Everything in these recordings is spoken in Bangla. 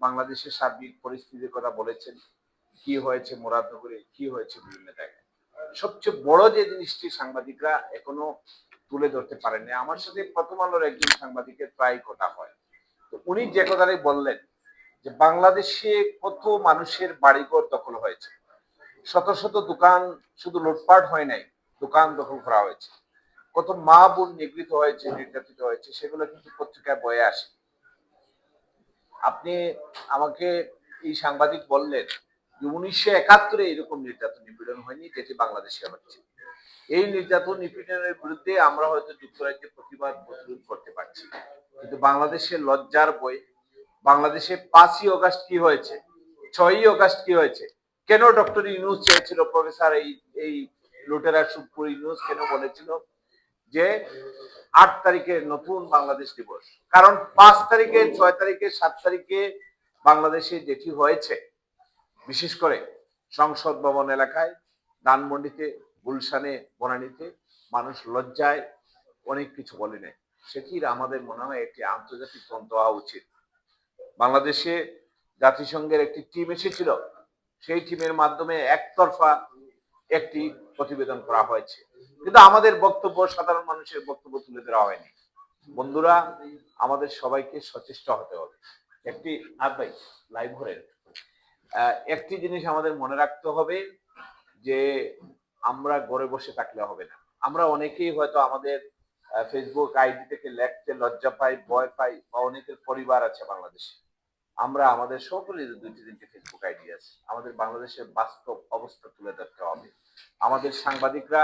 বাংলাদেশের সার্বিক পরিস্থিতির কথা বলেছেন, কি হয়েছে মুরাদনগরে কি হয়েছে বিভিন্ন জায়গায়। সবচেয়ে বড় যে জিনিসটি সাংবাদিকরা এখনও তুলে ধরতে পারেননি, আমার সাথে প্রথম আলোর একজন সাংবাদিকের প্রায় কথা হয়। তো উনি যে কথাটাই বললেন, যে বাংলাদেশে কত মানুষের বাড়িঘর দখল হয়েছে। শত শত দোকান শুধু লুটপাট হয় নাই, দোকান দখল করা হয়েছে। কত মা বোন নিগৃহীত হয়েছে, নির্যাতিত হয়েছে, সেগুলো কিন্তু পত্রিকায় বয়ে আসে। আপনি আমাকে এই সাংবাদিক বললেন যে উনিশশো একাত্তরে এরকম নির্যাতন নিপীড়ন হয়নি যেটি বাংলাদেশে হচ্ছে এই নির্যাতন নিপীড়নের বিরুদ্ধে আমরা হয়তো যুক্তরাজ্যে প্রতিবাদ প্রতিরোধ করতে পারছি কিন্তু বাংলাদেশের লজ্জার বই, বাংলাদেশে পাঁচই অগাস্ট কি হয়েছে, ছয়ই অগাস্ট কি হয়েছে, কেন ডক্টর ইউনুস চেয়েছিল, প্রফেসর এই এই লুটেরা সুপুর ইউনুস কেন বলেছিল যে আট তারিখে নতুন বাংলাদেশ দিবস। কারণ পাঁচ তারিখে, ছয় তারিখে, সাত তারিখে বাংলাদেশে যেটি হয়েছে, বিশেষ করে সংসদ ভবন এলাকায়, ধানমন্ডিতে, গুলশানে, বনানীতে মানুষ লজ্জায় অনেক কিছু বলে নেয়। সেটির আমাদের মনে হয় একটি আন্তর্জাতিক তন্ত্র হওয়া উচিত। বাংলাদেশে জাতিসংঘের একটি টিম এসেছিল, সেই টিমের মাধ্যমে একতরফা একটি প্রতিবেদন করা হয়েছে। কিন্তু আমাদের বক্তব্য সাধারণ মানুষের বক্তব্য তুলে ধরা হয়নি। বন্ধুরা, আমাদের সবাইকে সচেষ্ট হতে হবে। একটি, আর ভাই লাইভ ঘরের একটি জিনিস আমাদের মনে রাখতে হবে যে আমরা ঘরে বসে থাকলে হবে না। আমরা অনেকেই হয়তো আমাদের ফেসবুক আইডি থেকে লেখতে লজ্জা পাই, ভয় পাই, বা অনেকের পরিবার আছে বাংলাদেশে। আমরা আমাদের সকলের দুইটি, তিনটি ফেসবুক আইডি আছে। আমাদের বাংলাদেশের বাস্তব অবস্থা তুলে ধরতে হবে। আমাদের সাংবাদিকরা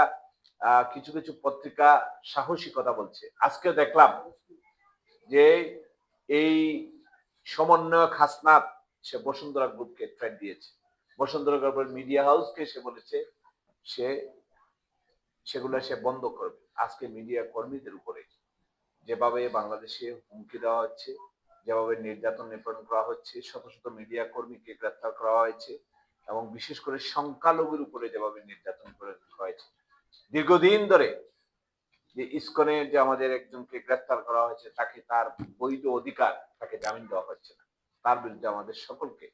কিছু কিছু পত্রিকা সাহসিকতা বলছে। আজকে দেখলাম যে এই সমন্বয়ক হাসনাত, সে বসুন্ধরা গ্রুপকে ট্রেড দিয়েছে। বসুন্ধরা গ্রুপের মিডিয়া হাউসকে সে বলেছে, সে, সেগুলো সে বন্ধ করবে। আজকে মিডিয়া কর্মীদের উপরে যেভাবে বাংলাদেশে হুমকি দেওয়া হচ্ছে, যেভাবে নির্যাতন নিপীড়ন করা হচ্ছে, শত শত মিডিয়া কর্মীকে গ্রেফতার করা হয়েছে এবং বিশেষ করে সংখ্যালঘুর উপরে যেভাবে নির্যাতন করে হয়েছে দীর্ঘদিন ধরে যে ইসকনে যে আমাদের একজনকে গ্রেফতার করা হয়েছে, তাকে তার বৈধ অধিকার, তাকে জামিন দেওয়া হচ্ছে না। তার বিরুদ্ধে আমাদের সকলকে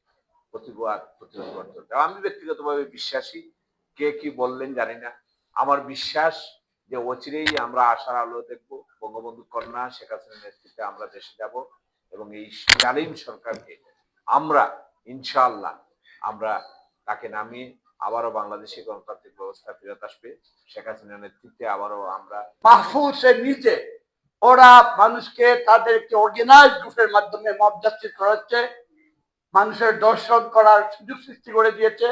প্রতিবাদ প্রতিরোধ করতে হবে। আমি ব্যক্তিগতভাবে বিশ্বাসী। কে কি বললেন জানি না। আমার বিশ্বাস যে অচিরেই আমরা আশার আলো দেখব। বঙ্গবন্ধু কন্যা শেখ হাসিনার নেতৃত্বে আমরা দেশে যাব এবং এই জালিম সরকারকে আমরা, ইনশাআল্লাহ, আমরা তাকে নামিয়ে আবারও বাংলাদেশে গণতান্ত্রিক ব্যবস্থা ফেরত আসবে। শেখ হাসিনার নেতৃত্বে আবারও আমরা মাহফুজের নিচে ওরা মানুষকে তাদের একটি অর্গানাইজ গ্রুপের মাধ্যমে মব জাস্টিস করাচ্ছে, মানুষের দর্শন করার সুযোগ সৃষ্টি করে দিয়েছে,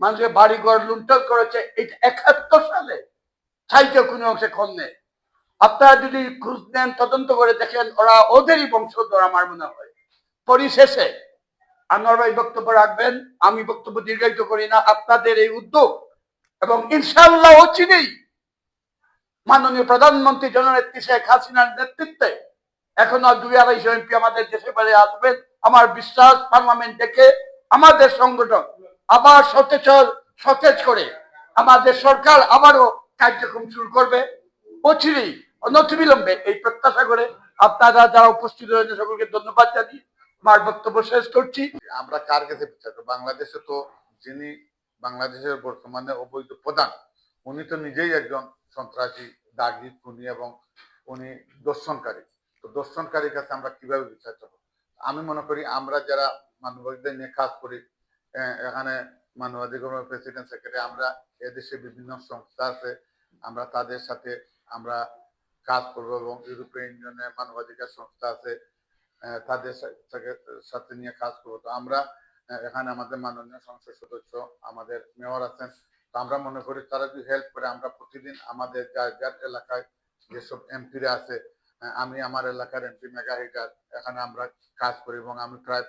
মানুষের বাড়িঘর লুণ্ঠন করেছে। এটা একাত্তর সালে চাইতে কোনো অংশে কম নেই। আপনারা যদি খোঁজ নেন, তদন্ত করে দেখেন, ওরা ওদেরই বংশধর আমার মনে হয়। পরিশেষে আনোয়ার ভাই বক্তব্য রাখবেন, আমি বক্তব্য দীর্ঘায়িত করি না, আপনাদের এই উদ্যোগ এবং ইনশাআল্লাহ অচিরেই মাননীয় প্রধানমন্ত্রী জননেত্রী শেখ হাসিনার নেতৃত্বে এখনও দুই আড়াইশো এমপি আমাদের দেশে বেড়ে আসবেন। আমার বিশ্বাস, পার্লামেন্ট থেকে আমাদের সংগঠন আবার সতেজ সতেজ করে আমাদের সরকার আবারও কার্যক্রম শুরু করবে। অচিরেই, অনতিবিলম্বে এই প্রত্যাশা করে আপনারা যারা উপস্থিত হয়েছে সকলকে ধন্যবাদ জানিয়ে আমার বক্তব্য শেষ করছি। আমরা কার কাছে বিচার করব? বাংলাদেশে তো যিনি বাংলাদেশের বর্তমানে অবৈধ প্রধান, উনি তো নিজেই একজন সন্ত্রাসী, দাগি, খুনি এবং উনি দর্শনকারী। তো দর্শনকারীর কাছে আমরা কীভাবে বিচার করব আমি মনে করি আমরা যারা মানবাধিকার নিয়ে কাজ করি এখানে মানবাধিকার প্রেসিডেন্ট, সেক্রেটারি, আমরা এদেশে বিভিন্ন সংস্থা আছে, আমরা তাদের সাথে আমরা কাজ করব এবং ইউরোপিয়ান ইউনিয়নের মানবাধিকার সংস্থা আছে তাদের সাথে- নিয়ে কাজ করব। তো আমরা এখানে আমাদের মাননীয় সংসদ সদস্য, আমাদের মেয়র আছেন। তো আমরা মনে করি তারা যদি হেল্প করে। আমরা প্রতিদিন আমাদের যার যার এলাকায় যেসব এমপিরা আছে আমি আমার এলাকার এমপি মেগা হিটার এখানে আমরা কাজ করি এবং আমি প্রায়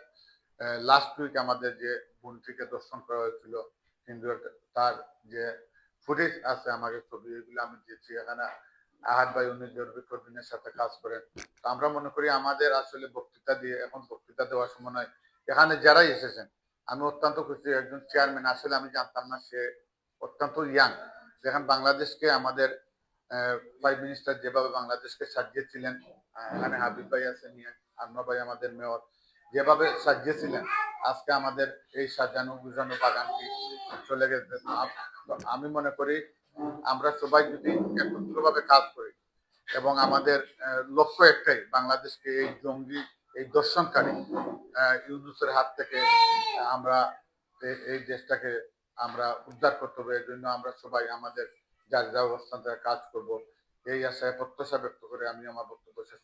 লাস্ট উইক আমাদের যে বোনটিকে দর্শন করা হয়েছিল কিন্তু তার যে ফুটেজ আছে আমাকে ছবি, এগুলো আমি দিয়েছি। এখানে আহাদ ভাই, উনি জরুরি কর্মীদের সাথে কাজ করেন। তো আমরা মনে করি আমাদের আসলে বক্তৃতা দিয়ে এখন বক্তৃতা দেওয়ার সময় নয়। এখানে যারাই এসেছেন, আমি অত্যন্ত খুশি একজন চেয়ারম্যান আসলে আমি জানতাম না সে অত্যন্ত ইয়াং যেখানে বাংলাদেশকে আমাদের প্রাইম মিনিস্টার যেভাবে বাংলাদেশকে সাজিয়েছিলেন এখানে হাবিব ভাই আছেন আন্না ভাই আমাদের মেয়র যেভাবে সাজিয়েছিলেন, আজকে আমাদের এই সাজানো গুজানো বাগানটি চলে গেছে। আমি মনে করি আমরা সবাই যদি একত্রভাবে কাজ করি এবং আমাদের লক্ষ্য একটাই, বাংলাদেশকে এই জঙ্গি, এই দর্শনকারী ইউনুসের হাত থেকে আমরা এই দেশটাকে আমরা উদ্ধার করতে হবে। জন্য আমরা সবাই আমাদের যার যা অবস্থান কাজ করব। এই আশায় প্রত্যাশা ব্যক্ত করে আমি আমার বক্তব্য শেষ